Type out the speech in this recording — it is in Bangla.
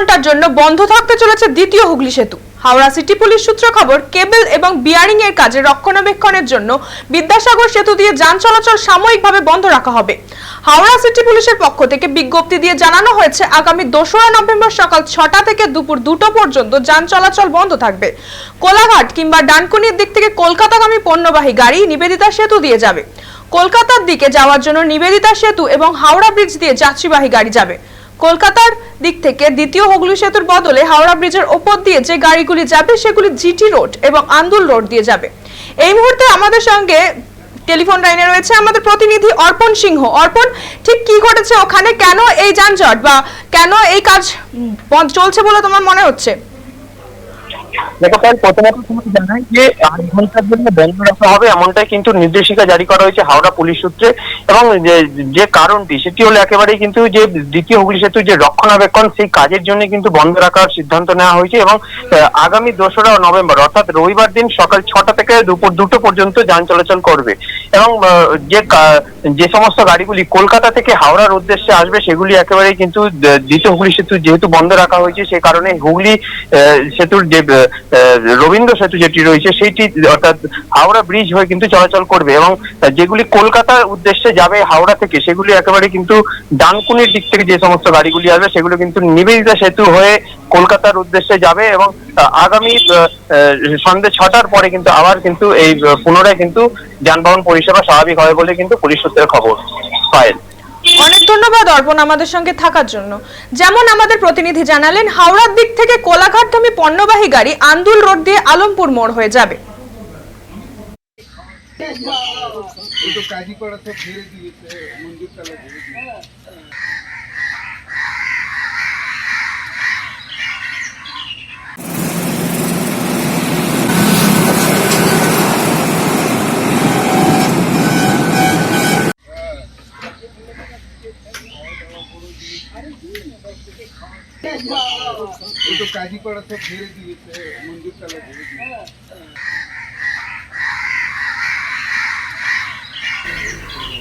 ঘণ্টার জন্য বন্ধ থাকতে চলেছে দ্বিতীয় হুগলি সেতু। হাওড়া সিটি পুলিশ সূত্র খবর, কেবল এবং বিয়ারিং এর কাজে রক্ষণাবেক্ষণের জন্য বিদ্যাসাগর সেতু দিয়ে যান চলাচল সাময়িকভাবে বন্ধ রাখা হবে। হাওড়া সিটি পুলিশের পক্ষ থেকে বিজ্ঞপ্তি দিয়ে জানানো হয়েছে, আগামী দোসরা নভেম্বর সকাল ছটা থেকে দুপুর দুটো পর্যন্ত যান চলাচল বন্ধ থাকবে। কোলাঘাট কিংবা ডানকুনির দিক থেকে কলকাতাগামী পণ্যবাহী গাড়ি নিবেদিতা সেতু দিয়ে যাবে। কলকাতার দিকে যাওয়ার জন্য নিবেদিতা সেতু এবং হাওড়া ব্রিজ দিয়ে যাত্রীবাহী গাড়ি যাবে। কলকাতার দিক থেকে দ্বিতীয় হুগলি সেতুর বদলে হাওড়া ব্রিজের ওপর দিয়ে যে গাড়িগুলি যাবে সেগুলি জিটি রোড এবং আন্দুল রোড দিয়ে যাবে। এই মুহূর্তে আমাদের সঙ্গে টেলিফোন লাইনে রয়েছে আমাদের প্রতিনিধি অর্পণ সিংহ। অর্পণ, ঠিক কি ঘটেছে ওখানে? কেন এই যানজট বা কেন এই কাজ চলছে বলে তোমার মনে হচ্ছে? দেখো প্রথমত তোমাকে জানাই যে আট ঘণ্টার জন্য বন্ধ রাখা হবে এমনটাই কিন্তু নির্দেশিকা জারি করা হয়েছে হাওড়া পুলিশ সূত্রে এবং যে যে কারণটি সেটি হলো একেবারেই কিন্তু যে দ্বিতীয় হুগলি সেতু যে রক্ষণাবেক্ষণ, সেই কাজের জন্য কিন্তু বন্ধ রাখার সিদ্ধান্ত নেওয়া হয়েছে এবং আগামী দোসরা নভেম্বর, অর্থাৎ রবিবার দিন সকাল ছটা থেকে দুপুর দুটো পর্যন্ত যান চলাচল করবে। এবং যে যে সমস্ত গাড়িগুলি কলকাতা থেকে হাওড়ার উদ্দেশ্যে আসবে, সেগুলি একেবারেই কিন্তু দ্বিতীয় হুগলি সেতু যেহেতু বন্ধ রাখা হয়েছে, সেই কারণে হুগলি সেতুর যে রবীন্দ্র সেতু যেটি রয়েছে সেইটি অর্থাৎ হাওড়া ব্রিজ হয়ে কিন্তু চলাচল করবে এবং যেগুলি কলকাতার উদ্দেশ্যে যাবে হাওড়া থেকে, সেগুলি একেবারে কিন্তু ডানকুনির দিক থেকে যে সমস্ত গাড়িগুলি আসবে, সেগুলো কিন্তু নিবেদিতা সেতু হয়ে কলকাতার উদ্দেশ্যে যাবে এবং আহ, আগামী সন্ধ্যে ছটার পরে কিন্তু আবার কিন্তু এই পুনরায় কিন্তু যানবাহন পরিষেবা স্বাভাবিক হবে বলে কিন্তু পুলিশ সূত্রের খবর পায়েল অনেক ধন্যবাদ অর্পণ আমাদের সঙ্গে থাকার জন্য। যেমন আমাদের প্রতিনিধি জানালেন হাওড়ার দিক থেকে কোলাঘাটগামী পণ্যবাহী গাড়ি আন্দুল রোড দিয়ে আলমপুর মোড় হয়ে যাবে। তো কাজী করা সব দিয়েছে দিয়েছে। এই তো কাজী করা সব ছেড়ে দিয়েছে মঞ্জুর তালা ছেড়ে দিয়েছে